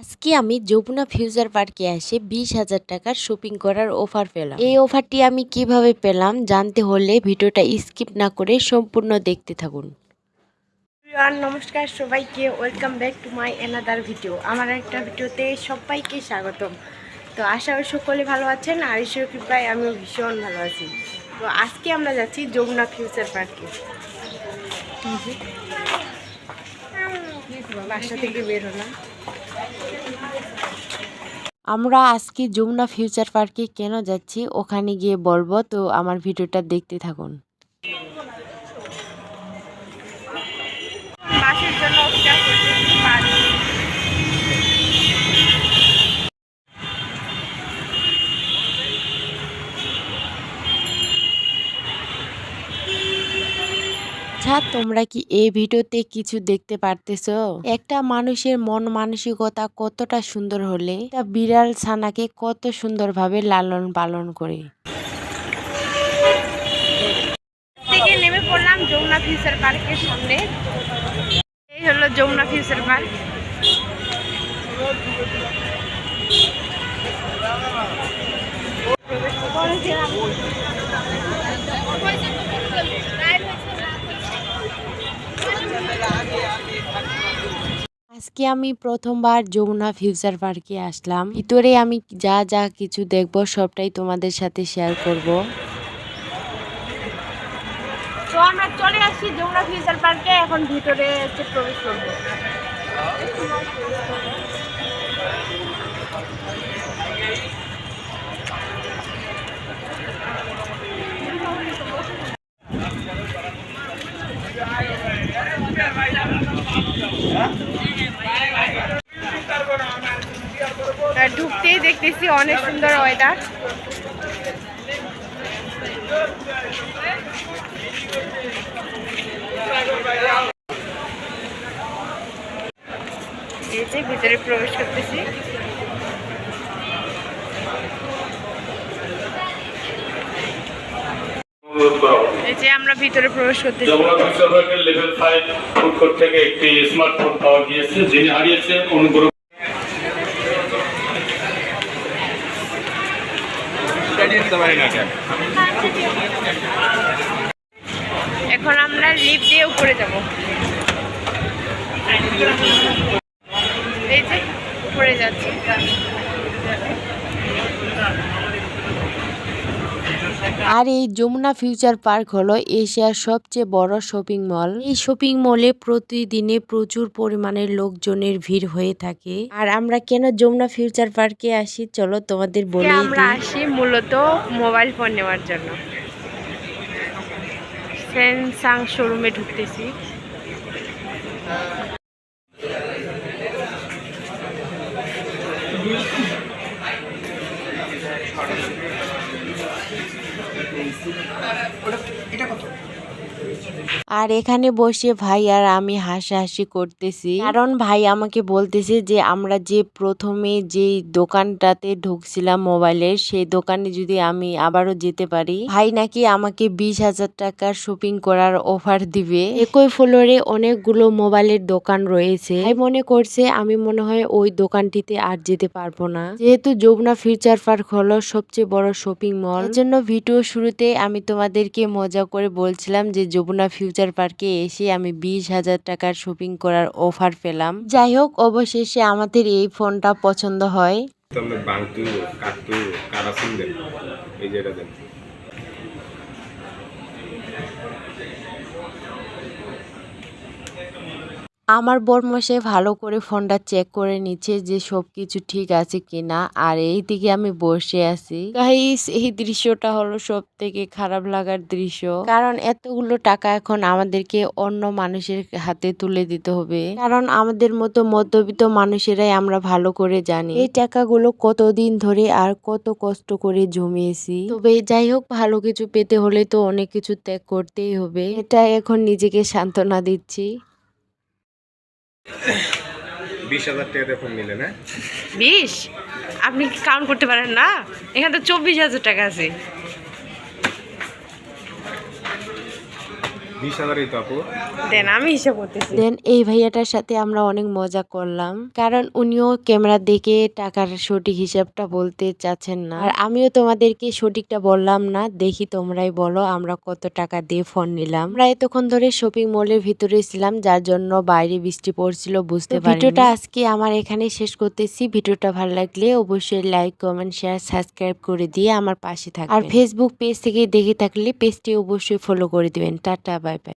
আজকে আমি যমুনা ফিউচার পার্কে এসে বিশ হাজার টাকার শপিং করার অফার পেলাম। এই অফারটি আমি কীভাবে পেলাম জানতে হলে ভিডিওটা স্কিপ না করে সম্পূর্ণ দেখতে থাকুন। আর নমস্কার সবাইকে welcome back to my another video আমার একটা ভিডিওতে সবাইকে স্বাগতম। তো আশা করি সকলে ভালো আছেন আর ঈশ্বর কৃপায় আমিও ভীষণ ভালো আছি। তো আজকে আমরা যাচ্ছি যমুনা ফিউচার পার্কে। বাসা থেকে বের হলাম। আমরা আজকে যমুনা ফিউচার পার্কে কেন যাচ্ছি ওখানে গিয়ে বলব, তো আমার ভিডিওটা দেখতে থাকুন। জন্য আচ্ছা তোমরা কি এই ভিডিওতে কিছু দেখতে পারতেছো? একটা মানুষের মন মানসিকতা কতটা সুন্দর হলে একটা বিড়াল ছানাকে কত সুন্দরভাবে লালন পালন করে। নেমে পড়লাম যমুনা ফিউচার পার্কের সামনে। এই হলো যমুনা ফিউচার পার্ক। আজকে আমি প্রথমবার যমুনা ফিউচার পার্কে আসলাম। ভিতরে আমি যা যা কিছু দেখব, সবটাই তোমাদের সাথে শেয়ার করব। তো চলে আসছি যমুনা ফিউচার পার্কে, এখন ভিতরে প্রবেশ করব। ঢুকতেই দেখতেছি অনেক সুন্দর ওয়েদার এই ভিতরে প্রবেশ করতেছি। যে আমরা ভিতরে প্রবেশ করতেছি। লেভেল থেকে একটি পাওয়া গিয়েছে এখন আমরা লিফট দিয়ে উপরে যাব। এই যে উপরে যাচ্ছি। আর এই যমুনা ফিউচার পার্ক হলো এশিয়ার সবচেয়ে বড় শপিং মল। এই শপিং মলে প্রতিদিনে প্রচুর পরিমাণের লোকজনের ভিড় হয়ে থাকে। আর আমরা কেন যমুনা ফিউচার পার্কে আসি? চলো তোমাদের বলি আমরা আসি মূলত মোবাইল ফোন নেওয়ার জন্য। স্যামসাং শোরুমে ঢুকতেছি। আর এখানে বসে ভাই আর আমি হাসাহাসি করতেছি। কারণ ভাই আমাকে বলতেছে যে, আমরা যে প্রথমে যে দোকানটাতে ঢুকছিলাম মোবাইলের সেই দোকানে যদি আমি আবারও যেতে পারি, ভাই নাকি আমাকে বিশ হাজার টাকার শপিং করার অফার দিবে। একই ফ্লোরে অনেকগুলো মোবাইলের দোকান রয়েছে। ভাই মনে করছে আমি মনে হয় ওই দোকানটিতে আর যেতে পারব না। যেহেতু যমুনা ফিউচার পার্ক হলো সবচেয়ে বড় শপিং মল জন্য ভিডিও শুরুতে আমি তোমাদেরকে মজা করে বলছিলাম যে, যমুনা ফিউচার ফিউচার পার্কে এসে আমি বিশ হাজার টাকার শপিং করার অফার পেলাম। যাই হোক অবশেষে আমাদের এই ফোনটা পছন্দ হয়। আমার বরমশাই ভালো করে ফোনটা চেক করে নিচ্ছে যে সবকিছু ঠিক আছে কিনা। আর এই দিকে আমি বসে আছি। গাইস এই দৃশ্যটা হলো সব থেকে খারাপ লাগার দৃশ্য। কারণ এতগুলো টাকা এখন আমাদেরকে অন্য মানুষের হাতে তুলে দিতে হবে। কারণ আমাদের মতো মধ্যবিত্ত মানুষেরাই আমরা ভালো করে জানি। এই টাকাগুলো কতদিন ধরে আর কত কষ্ট করে জমিয়েছি। তবে যাই হোক, ভালো কিছু পেতে হলে তো অনেক কিছু ত্যাগ করতেই হবে। এটা এখন নিজেকে সান্ত্বনা দিচ্ছি। হ্যাঁ? বিশ? আপনি কি কাউন্ট করতে পারেন না? এখানে তো চব্বিশ হাজার টাকা আছে। দেন আমি হিসাব করতেছি। দেন এই ভাইয়াটার সাথে আমরা অনেক মজা করলাম কারণ উনিও ক্যামেরা দেখে টাকার সঠিক হিসাবটা বলতে চাচ্ছেন না। আর আমিও তোমাদেরকে সঠিকটা বললাম না দেখি তোমরাই বলো আমরা কত টাকা দিয়ে ফোন নিলাম। আমরা এতক্ষণ ধরে শপিং মলের ভিতরে ছিলাম যার জন্য বাইরে বৃষ্টি পড়ছিল বুঝতে পারি ভিডিওটা আজকে আমার এখানে শেষ করতেছি। ভিডিওটা ভালো লাগলে অবশ্যই লাইক কমেন্ট শেয়ার সাবস্ক্রাইব করে দিয়ে আমার পাশে থাকবেন। আর ফেসবুক পেজ থেকে দেখে থাকলে পেজটি অবশ্যই ফলো করে দিবেন। Tata Bye bye.